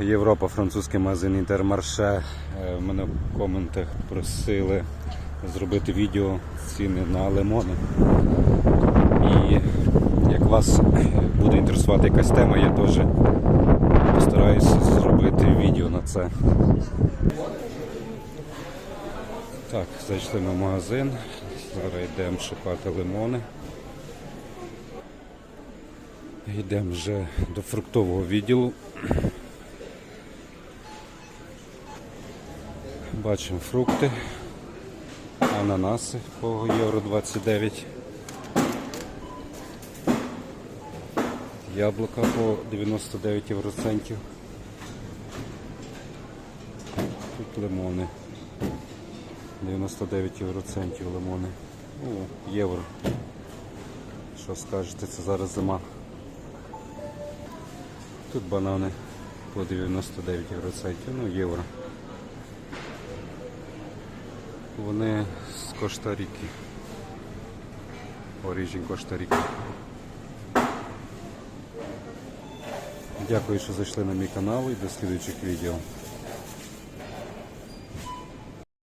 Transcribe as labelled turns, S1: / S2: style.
S1: Європа, французький магазин Інтермарше. Е, Мене в коментах просили зробити відео ціни на лимони. І як вас буде інтересувати якась тема, я теж постараюся зробити відео на це. Так, зайшли ми в магазин. Зараз йдемо шукати лимони. Йдемо вже до фруктового відділу. Бачимо фрукти, ананаси по євро 29. Яблука по 99 євроцентів. Тут лимони. 99 євроцентів лимони. Ну, євро. Що скажете, це зараз зима. Тут банани по 99 євроцентів, ну євро. Вони з Коштаріки. Оріжінь Оріжін Кошта-Ріки. Дякую, що зайшли на мій канал і до слідуючих відео.